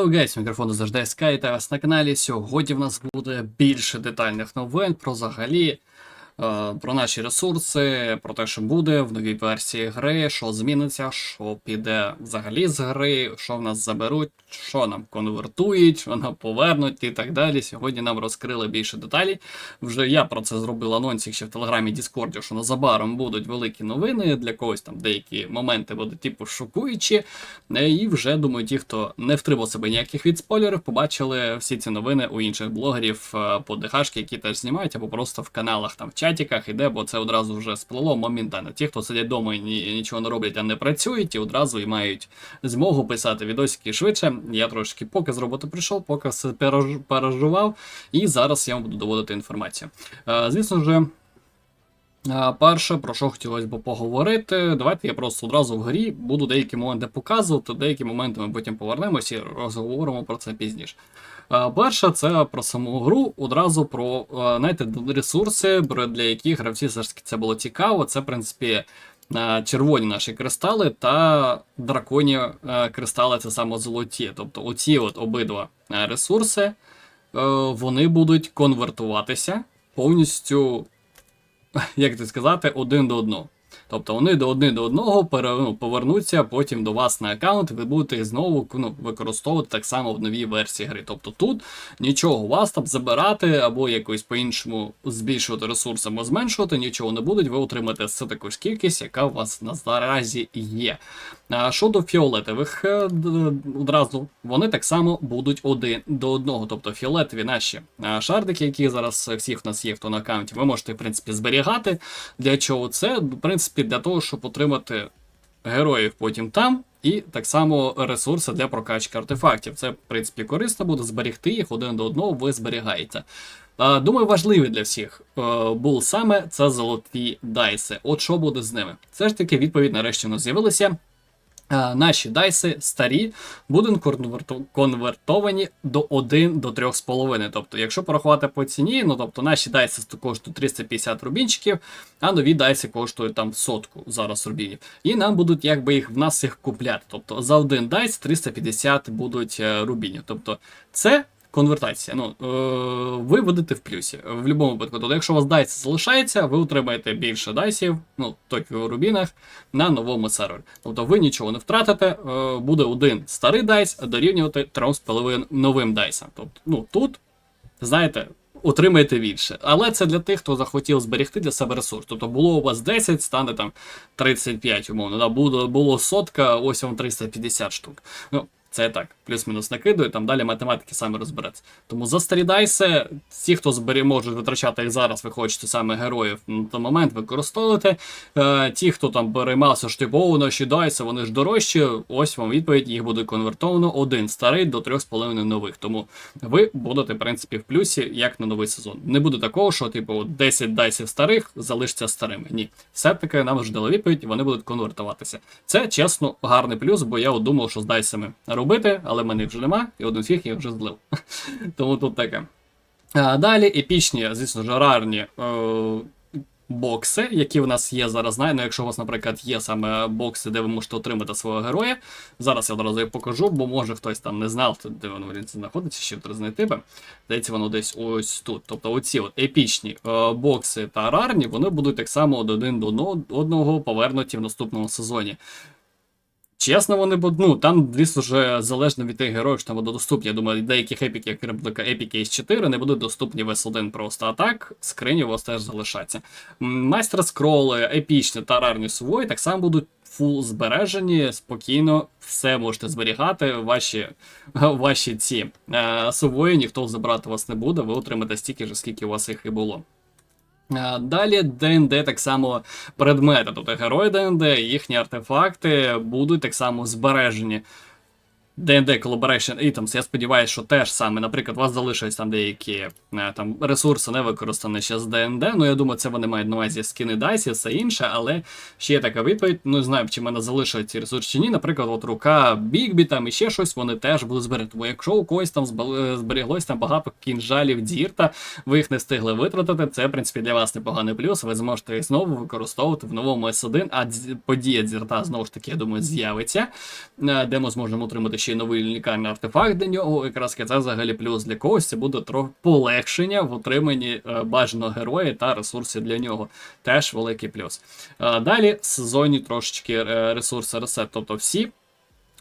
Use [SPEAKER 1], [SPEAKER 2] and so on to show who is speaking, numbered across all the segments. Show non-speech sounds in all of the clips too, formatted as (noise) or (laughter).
[SPEAKER 1] Hello guys, мікрофон завжди Sky та вас на каналі. Сьогодні в нас буде більше детальних новин про взагалі, про наші ресурси, про те, що буде в новій версії гри, що зміниться, що піде взагалі з гри, що в нас заберуть, що нам конвертують, що нам повернуть і так далі. Сьогодні нам розкрили більше деталей. Вже я про це зробив анонсик ще в Телеграмі Діскорді, що незабаром будуть великі новини. Для когось там деякі моменти будуть типу шокуючі. Е, І вже думаю, ті, хто не втримав себе ніяких від спойлерів, побачили всі ці новини у інших блогерів е, по ДХшки, які теж знімають, або просто в каналах, там в чатіках іде, бо це одразу вже сплило моментально. Ті, хто сидять вдома і ні- нічого не роблять, а не працюють, і одразу і мають змогу писати відосики швидше. Я трошки поки з роботи прийшов, поки все переживав, і зараз я вам буду доводити інформацію. Е, Звісно ж. Перше, про що хотілося б поговорити, давайте я просто одразу в грі буду деякі моменти показувати, деякі моменти ми потім повернемося і розговоримо про це пізніше. А, Перше, це про саму гру, одразу про знаєте, ресурси, для яких гравці все ж таки це було цікаво. Це, в принципі, червоні наші кристали та драконі кристали це саме золоті. Тобто оці от обидва ресурси, е, вони будуть конвертуватися повністю (laughs) як це сказати, один до одного. Тобто вони до один до одного ну, повернуться потім до вас на аккаунт, і ви будете знову ну, використовувати так само в новій версії гри. Тобто тут нічого у вас там забирати або якось по-іншому збільшувати ресурс або зменшувати, нічого не будуть. Ви отримаєте все таку ж кількість, яка у вас наразі є. А щодо фіолетових, е, одразу вони так само будуть один до одного. Тобто фіолетові наші шардики, які зараз всіх в нас є, хто на аккаунті, ви можете в принципі зберігати. Для чого це? В принципі, для того, щоб отримати героїв потім там. І так само ресурси для прокачки артефактів. Це, в принципі, корисно буде зберегти їх один до одного, ви зберігаєте. Думаю, важливі для всіх е, був саме це золоті дайси. От що буде з ними? Все ж таки, відповідь нарешті у з'явилася. Е, Наші дайси старі будуть конвертовані до 1 до 3,5. Тобто, якщо порахувати по ціні, ну тобто наші дайси коштують 350 рубінчиків, а нові дайси коштують там сотку зараз рубінів. І нам будуть якби їх в нас їх купляти. Тобто за один дайс 350 будуть е, рубінів. Тобто це. Конвертація. Ну, е, ви будете в плюсі. В будь-якому випадку. Тобто, якщо у вас дайс залишається, ви отримаєте більше дайсів, ну, Токіо Рубінах, на новому сервері. Тобто ви нічого не втратите, е, буде один старий дайс дорівнювати 3,5 новим дайсам. Тобто, ну тут, знаєте, отримаєте більше. Але це для тих, хто захотів зберегти для себе ресурс. Тобто було у вас 10, стане там 35, умовно. Да? Було, було сотка, ось вам 350 штук. Ну, це так, плюс-мінус накидую, там далі математики саме розбереться. Тому за старі ті, хто збері, можуть витрачати їх зараз, ви хочете саме героїв на той момент використовувати. Е, ті, хто там переймався, що типу, о, наші дайси, вони ж дорожчі, ось вам відповідь, їх буде конвертовано один старий до 3,5 нових. Тому ви будете, в принципі, в плюсі, як на новий сезон. Не буде такого, що, типу, 10 дайсів старих залишаться старими. Ні. Все-таки нам вже дали відповідь, і вони будуть конвертуватися. Це чесно гарний плюс, бо я думав, що з дайсами робити, але в мене вже нема, і один з їх я вже злив. (laughs) Тому тут таке. А, далі епічні, звісно ж, рарні. Е- Бокси, які в нас є зараз, знаю, ну, якщо у вас, наприклад, є саме бокси, де ви можете отримати свого героя. Зараз я одразу їх покажу, бо може хтось там не знав, де воно він знаходиться, ще треба знайти би. Здається, воно десь ось тут. Тобто оці от епічні е, бокси та рарні, вони будуть так само один до одного повернуті в наступному сезоні. Чесно, вони будуть, ну там, звісно ж, залежно від тих героїв, що там будуть доступні. Я думаю, деяких епіків, як реплика Epic Ace 4, не будуть доступні в S1 просто. А так, скрині у вас теж залишаться. Майстер скроли, епічні та рарні сувої так само будуть фул збережені, спокійно все можете зберігати. Ваші, (laughs) ваші ці е, сувої ніхто забрати вас не буде, ви отримаєте стільки ж, скільки у вас їх і було. А, Далі ДНД так само предмети, тобто герої ДНД, їхні артефакти будуть так само збережені. D&D Collaboration Items, я сподіваюся, що теж саме, наприклад, у вас залишились там деякі е, там ресурси не використані ще з D&D, ну я думаю, це вони мають на увазі скини дайсі, все інше, але ще є така відповідь, ну не знаю, чи в мене залишились ці ресурси чи ні. Наприклад, от рука Бігбі там і ще щось, вони теж будуть зберегти. Бо якщо у когось там е, зберіглось там багато кінжалів дірта, ви їх не встигли витратити, це, в принципі, для вас непоганий плюс, ви зможете їх знову використовувати в новому S1, а подія дзірта, знову ж таки, я думаю, з'явиться, е, де ми зможемо отримати ще ще новий лікарний артефакт для нього. Якраз це взагалі плюс для когось. Це буде трохи полегшення в отриманні е, бажаного героя та ресурсів для нього. Теж великий плюс. Е, далі сезонні трошечки е, ресурси ресет, тобто всі.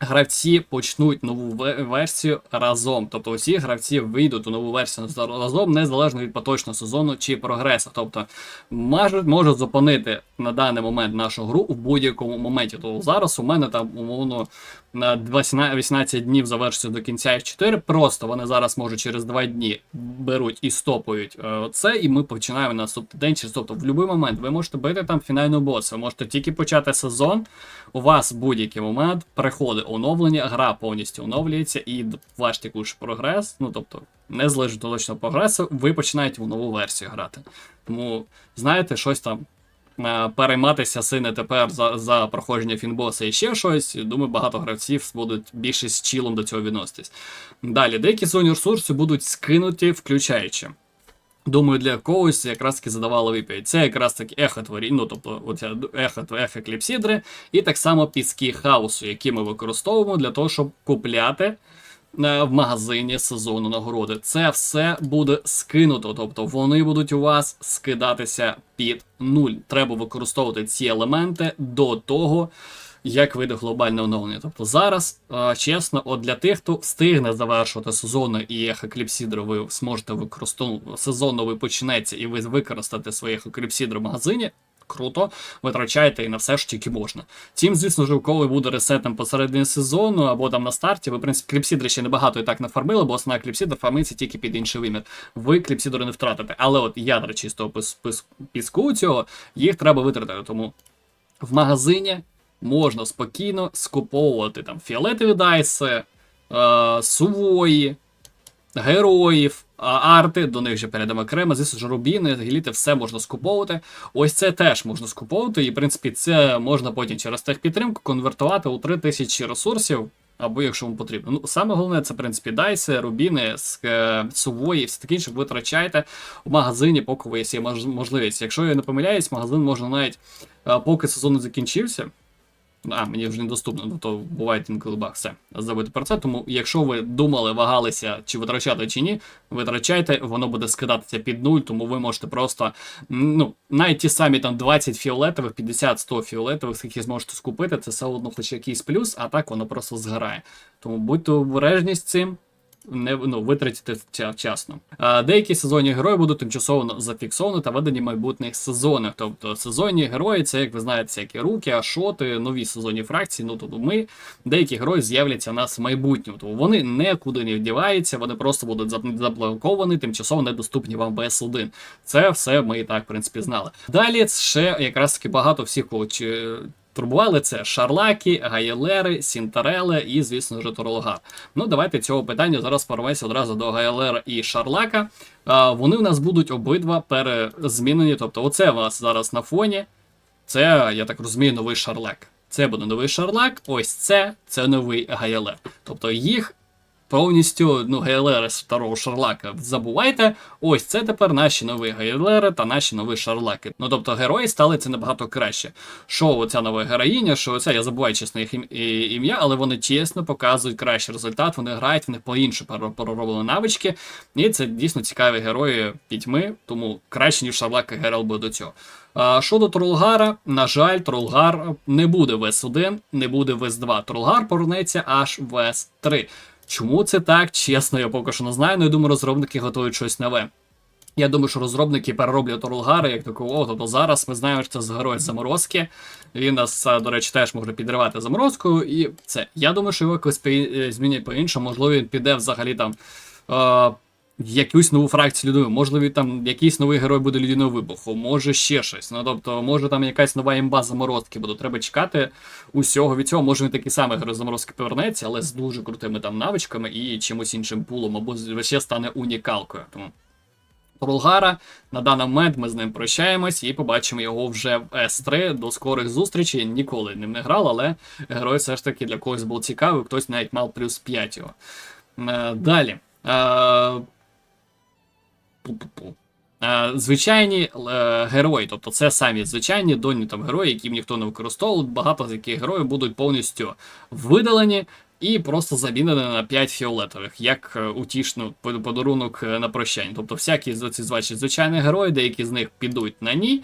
[SPEAKER 1] Гравці почнуть нову версію разом. Тобто усі гравці вийдуть у нову версію разом, незалежно від поточного сезону чи прогресу. Тобто можуть, можуть зупинити на даний момент нашу гру в будь-якому моменті. Тобто зараз у мене там умовно 18 18 днів завершиться до кінця F4. Просто вони зараз можуть через 2 дні беруть і стопують е, це, і ми починаємо наступний день. Через тобто в будь-який момент ви можете бити там фінальну бос, ви можете тільки почати сезон. У вас будь-який момент приходить оновлення, гра повністю оновлюється, і ваш текущий прогрес, ну тобто, незалежно від точного прогресу, ви починаєте в нову версію грати. Тому, знаєте, щось там. Е, Перейматися сильно тепер за, за проходження фінбоса і ще щось. Думаю, багато гравців будуть більше з чілом до цього відноситись. Далі, деякі зоні ресурси будуть скинуті, включаючи. Думаю, для когось якраз таки задавали відповідь. Це якраз таки ехо творі, ну тобто оця ехо, ехо кліпсідри, і так само піски хаосу, які ми використовуємо для того, щоб купляти в магазині сезону нагороди. Це все буде скинуто, тобто вони будуть у вас скидатися під нуль. Треба використовувати ці елементи до того. Як вийде глобальне оновлення. Тобто зараз, е, чесно, от для тих, хто встигне завершувати сезони і ехокліпсідро, ви зможете використовувати сезонно ви почнеться і ви використаєте свої ехокліпсідро в магазині. Круто, витрачаєте і на все, що тільки можна. Тім, звісно ж, коли буде ресетом посередині сезону або там на старті, ви, в принципі, кліпсідри ще небагато і так нафармили, бо основна кліпсідра фармиться тільки під інший вимір. Ви кліпсідри не втратите. Але от ядра чистого піску цього, їх треба витратити. Тому в магазині можна спокійно скуповувати там фіолетові дайси, е, сувої, героїв, арти, до них же перейдемо окремо, звісно ж, рубіни, геліти, все можна скуповувати. Ось це теж можна скуповувати, і в принципі це можна потім через техпідтримку конвертувати у 3000 ресурсів. Або якщо вам потрібно. Ну, саме головне, це, в принципі, дайси, рубіни, е, сувої, все таке інше ви витрачаєте в магазині, поки вас є можливість. Якщо я не помиляюсь, магазин можна навіть е, поки сезон не закінчився. А, мені вже недоступно, ну то буває інколи баг, все, забудьте про це. Тому, якщо ви думали, вагалися, чи витрачати, чи ні, витрачайте, воно буде скидатися під нуль, тому ви можете просто, ну, навіть ті самі там 20 фіолетових, 50-100 фіолетових, скільки зможете скупити, це все одно хоч якийсь плюс, а так воно просто згорає. Тому будьте обережні з цим. Не ну, витратити вчасно. А, деякі сезонні герої будуть тимчасово зафіксовані та введені в майбутніх сезонах. Тобто сезонні герої, це, як ви знаєте, всякі руки, ашоти, нові сезонні фракції. Ну тобто ми, деякі герої з'являться у нас в майбутньому. Тому вони нікуди не вдіваються, вони просто будуть заблоковані, тимчасово недоступні вам BS1. Це все ми і так, в принципі, знали. Далі ще якраз таки багато всіх турбували це Шарлаки, Гайлери, Сінтареле і, звісно ж, Торологар. Ну, давайте цього питання зараз порвемося одразу до Гайлера і Шарлака. А, вони в нас будуть обидва перезмінені. Тобто, оце у нас зараз на фоні. Це, я так розумію, новий Шарлак. Це буде новий Шарлак, ось це це новий Гайлер. Тобто їх повністю, ну, Гайлери з старого Шарлака забувайте. Ось це тепер наші нові Гайлери та наші нові Шарлаки. Ну тобто герої стали це набагато краще. Що оця нова героїня, що оця, я забуваю чесно їх ім'я, але вони чесно показують кращий результат, вони грають, в них по-іншому пере- перероблені навички. І це дійсно цікаві герої пітьми, тому краще, ніж Шарлак і Герал буде до цього. А, щодо Тролгара, на жаль, Тролгар не буде в С1, не буде в С2. Тролгар повернеться аж в С3. Чому це так? Чесно, я поки що не знаю, але я думаю, розробники готують щось нове. Я думаю, що розробники перероблять Орлгара як такого. Тобто зараз ми знаємо, що це герой заморозки. Він нас, до речі, теж може підривати заморозкою. І це. Я думаю, що його якось е, змінять по-іншому. Можливо, він піде взагалі там. Е- Якусь нову фракцію людини, можливо, там якийсь новий герой буде людиною вибуху, може ще щось. Ну тобто, може там якась нова імба заморозки буде. Треба чекати усього від цього. Може він такий самий герой заморозки повернеться, але з дуже крутими там навичками і чимось іншим пулом, або ще стане унікалкою. Тому Тролгара на даний момент ми з ним прощаємось і побачимо його вже в S3. До скорих зустрічей. Ніколи ним не грав, але герой все ж таки для когось був цікавий, хтось навіть мав плюс 5 його. Е, Далі. Е, Звичайні е, герої, тобто це самі звичайні доні там герої, які ніхто не використовував. Багато з яких героїв будуть повністю видалені. і просто замінені на 5 фіолетових, як е, утішну подарунок е, на прощання. Тобто всякі звичайні герої, деякі з них підуть на ні.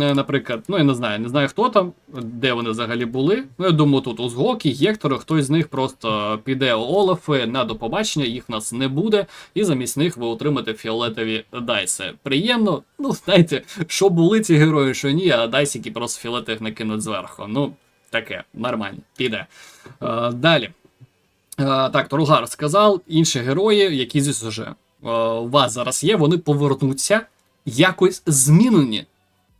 [SPEAKER 1] Е, Наприклад, ну я не знаю, не знаю хто там, де вони взагалі були. Ну, я думаю, тут Узгоки, Гектор, хтось з них просто піде у Олафи на до побачення, їх в нас не буде, і замість них ви отримаєте фіолетові дайси. Приємно, ну знаєте, що були ці герої, що ні, а дайсики просто фіолетових накинуть зверху. Ну, таке, нормально, піде. Е, далі. Е, так, Торугар сказав, інші герої, які звісно вже у вас зараз є, вони повернуться якось змінені.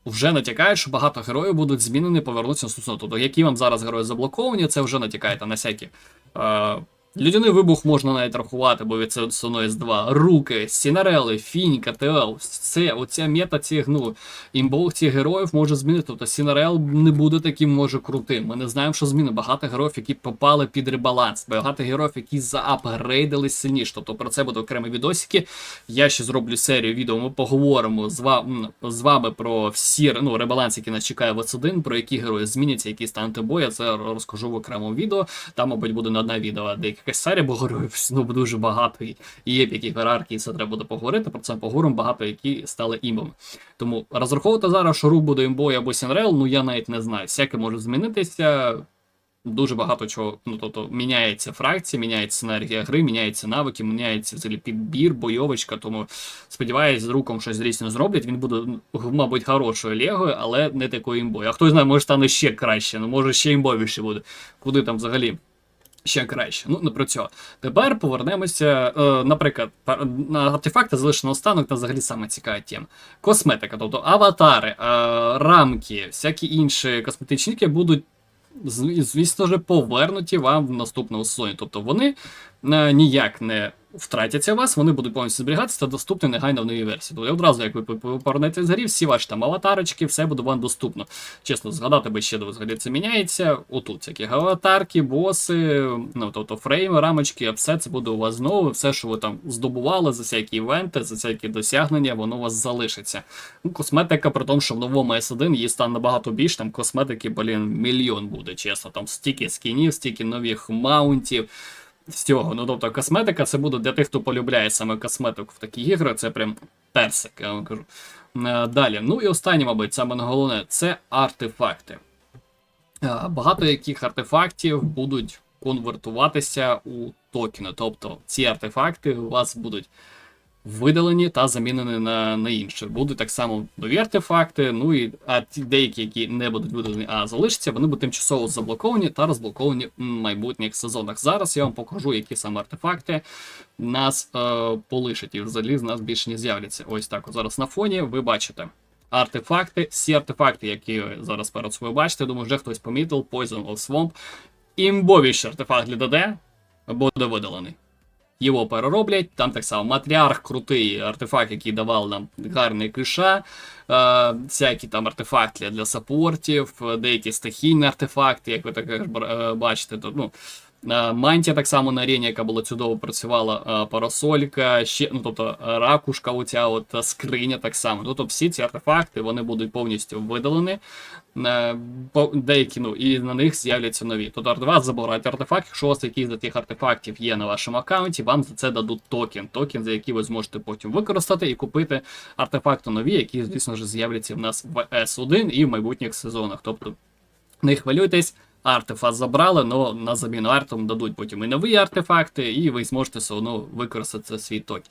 [SPEAKER 1] Вже натякає, що багато героїв будуть змінені, повернуться стосовно. Тобто, які вам зараз герої заблоковані, це вже натякає на всякі. Е, Людяний вибух можна навіть рахувати, бо від соно з 2 Руки, Сінарели, Фінька, ТЛ, все, оця мета цих, ну, імбових цих героїв може змінити. Тобто Сінарел не буде таким, може, крутим. Ми не знаємо, що зміни. Багато героїв, які попали під ребаланс, багато героїв, які заапгрейдились сильніше. Тобто про це буде окремі відосики. Я ще зроблю серію відео, ми поговоримо з, ва- з вами про всі ну, ребаланс, які нас чекає в S1, про які герої зміняться, які стануть бою. Я це розкажу в окремому відео. Там, мабуть, буде на одна відео, а деяка якась серія, бо героїв ну, дуже багато. І і є які ієрархії, це треба буде поговорити. Про це поговоримо багато, які стали імбами. Тому розраховувати зараз, що рук буде імбою або Сінрел, ну я навіть не знаю. Всяке може змінитися. Дуже багато чого, ну тобто міняється фракція, міняється енергія гри, міняються навики, міняється взагалі підбір, бойовочка. Тому сподіваюсь, з руком щось дійсно зроблять. Він буде, ну, мабуть, хорошою легою, але не такою імбою. А хто знає, може стане ще краще, ну може ще імбовіше буде. Куди там взагалі ще краще. Ну, не про цього. Тепер повернемося, е, наприклад, на артефакти залишеного стану та взагалі саме цікава тема. Косметика, тобто аватари, е, рамки, всякі інші косметичні будуть. Звісно ж, повернуті вам в наступному сезоні. Тобто вони ніяк не втратяться вас, вони будуть повністю зберігатися та доступні негайно в новій версії. Тобто одразу, як ви по- повернете з грі, всі ваші там аватарочки, все буде вам доступно. Чесно, згадати би ще, взагалі це міняється. Отут всякі аватарки, боси, ну тобто фрейми, рамочки, все це буде у вас знову. Все, що ви там здобували за всякі івенти, за всякі досягнення, воно у вас залишиться. Ну, косметика, при тому, що в новому S1 її стане набагато більше, там косметики, блін, мільйон буде, чесно. Там стільки скінів, стільки нових маунтів. Всього. Ну, тобто, косметика це буде для тих, хто полюбляє саме косметику в такі ігри, це прям персик, я вам кажу. Е, Далі. Ну і останнє, мабуть, саме головне, це артефакти. Е, Багато яких артефактів будуть конвертуватися у токени. Тобто ці артефакти у вас будуть видалені та замінені на, на інші. Будуть так само нові артефакти, ну і а ті деякі, які не будуть видалені, а залишаться, вони будуть тимчасово заблоковані та розблоковані в майбутніх сезонах. Зараз я вам покажу, які саме артефакти нас е, полишать, і взагалі з нас більше не з'являться. Ось так. От зараз на фоні ви бачите. Артефакти, всі артефакти, які ви зараз перед собою бачите, думаю, вже хтось помітив, Poison of Swamp. Імбовіший артефакт для ДД буде видалений. Його перероблять, там так само матріарх крутий артефакт, який давав нам гарний киша, е, всякі там артефакти для саппортів, е, деякі стихійні артефакти, як ви так е, бачите. То, ну, Мантія так само на арені, яка була чудово працювала, е, парасолька, ще, ну, тобто е, ракушка, оця от е, скриня так само. Тобто всі ці артефакти вони будуть повністю видалені. Е, Деякі, ну, і на них з'являться нові. Тобто вас забирають артефакт, якщо у вас якийсь з тих артефактів є на вашому аккаунті, вам за це дадуть токен. Токен, за який ви зможете потім використати і купити артефакти нові, які, звісно ж, з'являться в нас в S1 і в майбутніх сезонах. Тобто не хвилюйтесь, артефакт забрали, але на заміну артом дадуть потім і нові артефакти, і ви зможете все одно використати свій токен.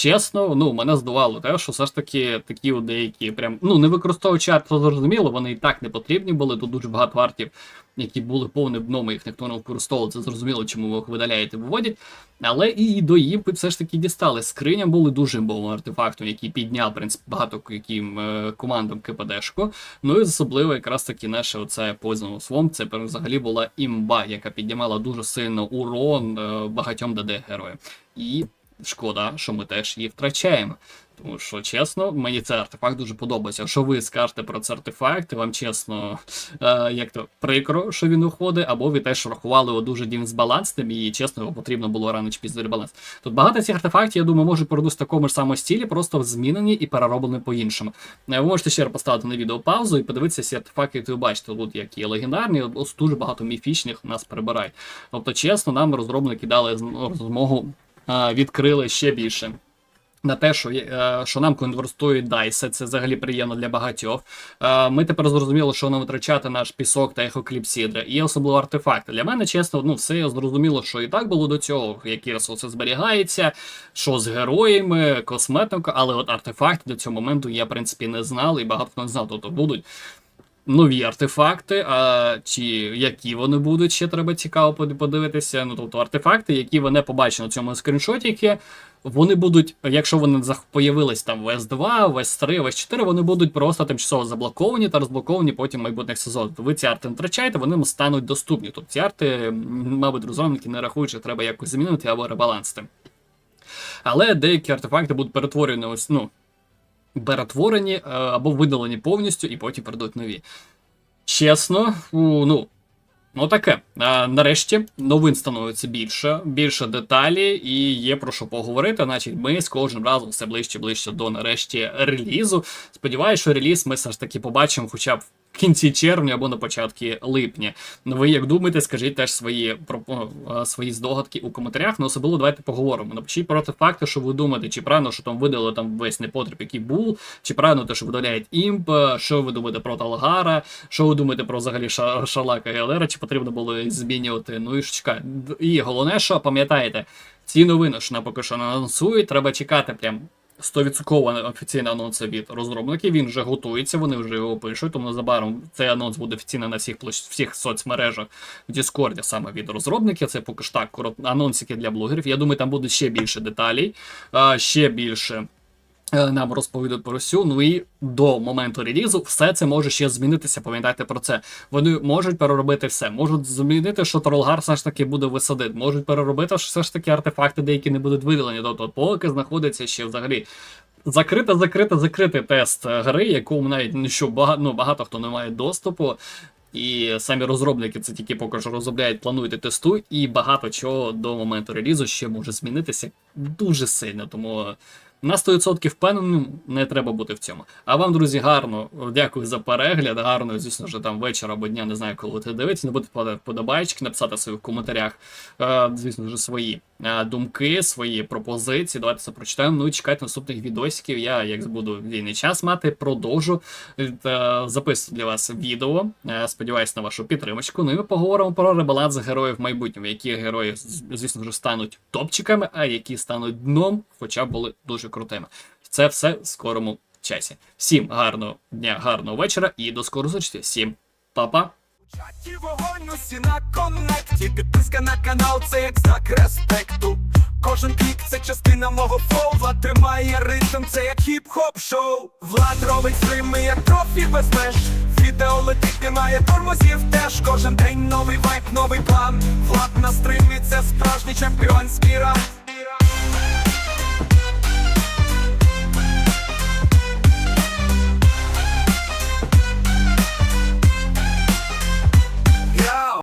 [SPEAKER 1] Чесно, ну мене здивувало те, що все ж таки такі деякі прям ну не використовуючи арт, то зрозуміло, вони і так не потрібні були. Тут дуже багато артів, які були повним дном, їх ніхто не використовував. Це зрозуміло, чому ви їх видаляєте, виводять. Але і до їм все ж таки дістали. Скриня були дуже імбовим артефактом, який підняв в принципі, багато яким е, командам КПДшку. Ну і особливо якраз таки наше оце of Swamp, це взагалі була імба, яка піднімала дуже сильно урон е, багатьом ДД героям. І шкода, що ми теж її втрачаємо. Тому що чесно, мені цей артефакт дуже подобається. Якщо ви скажете про цей артефакт, вам чесно, е, як то прикро, що він уходить, або ви теж рахували його дуже дисбалансним, і чесно, його потрібно було рано чи пізно ребаланс. Тут багато цих артефактів, я думаю, можуть продати в такому ж самому стилі, просто змінені і перероблені по-іншому. Е, Ви можете ще раз поставити на відео паузу і подивитися ці артефакти, які ви бачите. Тут як є легендарні, ось дуже багато міфічних нас прибирають. Тобто, чесно, нам розробники дали змогу е, відкрили ще більше. На те, що, е, що нам конвертують дайси, це взагалі приємно для багатьох. Е, Ми тепер зрозуміли, що нам витрачати наш пісок та ехокліпсідри, і особливо артефакти. Для мене, чесно, ну все зрозуміло, що і так було до цього, які ресурси зберігаються, що з героями, косметика, але от артефакти до цього моменту я, в принципі, не знав, і багато хто не знав, тобто будуть нові артефакти, а чи які вони будуть, ще треба цікаво подивитися. Ну, тобто артефакти, які ви не побачили на цьому скріншотіки, вони будуть, якщо вони появились там в S2, в S3, в S4, вони будуть просто тимчасово заблоковані та розблоковані потім майбутніх сезонах. Ви ці арти не втрачаєте, вони стануть доступні. Тобто ці арти, мабуть, розробники не рахують, що треба якось змінити або ребалансити. Але деякі артефакти будуть перетворені ось, ну, перетворені е, або видалені повністю, і потім перейдуть нові. Чесно, ну. Ну таке. А, нарешті новин становиться більше, більше деталі, і є про що поговорити. Значить, ми з кожним разом все ближче ближче до нарешті релізу. Сподіваюся, що реліз ми все ж таки побачимо хоча б в кінці червня або на початку липня. Ви як думаєте, скажіть теж свої пропо- свої здогадки у коментарях. Ну, особливо давайте поговоримо. Напишіть про артефакти, що ви думаєте, чи правильно, що там видали там весь непотріб, який був, чи правильно те, що видаляють імп, що ви думаєте про Талгара, що ви думаєте про взагалі Ша- Шарлака і Елера, чи потрібно було змінювати. Ну і чекай. І головне, що пам'ятаєте, ці новини, що нам поки що анонсують, треба чекати прям. 100% офіційний анонс від розробників. Він вже готується, вони вже його пишуть. Тому незабаром цей анонс буде офіційно на всіх всіх соцмережах в Діскорді саме від розробників. Це поки ж так анонсики для блогерів. Я думаю, там буде ще більше деталей, ще більше. Е, Нам розповідуть про всю, ну і до моменту релізу все це може ще змінитися. Пам'ятайте про це. Вони можуть переробити все, можуть змінити, що Тролгар все ж таки буде висадити, можуть переробити, що все ж таки артефакти деякі не будуть видалені. Тобто, поки знаходиться ще взагалі закрита, закрита, закритий тест гри, якому навіть ну, що багато, ну, багато хто не має доступу. І самі розробники це тільки поки що розробляють, планують і тестують, і багато чого до моменту релізу ще може змінитися дуже сильно. Тому на 100% впевненим не треба бути в цьому. А вам, друзі, гарно дякую за перегляд. Гарно, звісно ж, там вечора або дня, не знаю, коли це дивитесь. Не будете впадати вподобайчики, написати в коментарях, е, звісно ж, свої е, думки, свої пропозиції. Давайте це прочитаємо. Ну і чекайте наступних відосиків. Я, як буду вільний час мати, продовжу е, записувати для вас відео. Сподіваюсь на вашу підтримочку. Ну і ми поговоримо про ребаланс героїв в майбутньому, які герої, звісно ж, стануть топчиками, а які стануть дном, хоча були дуже крутими. Це все в скорому часі. Всім гарного дня, гарного вечора і до скорої зустрічі. Всім па-па!
[SPEAKER 2] Чаті вогонь усі на коннекті Підписка на канал це як знак респекту Кожен клік це частина мого флоу Влад тримає ритм, це як хіп-хоп шоу Влад робить стрими, як профі без меж Відео летить, немає тормозів теж Кожен день новий вайб, новий план Влад на стримі, це справжній чемпіонський раунд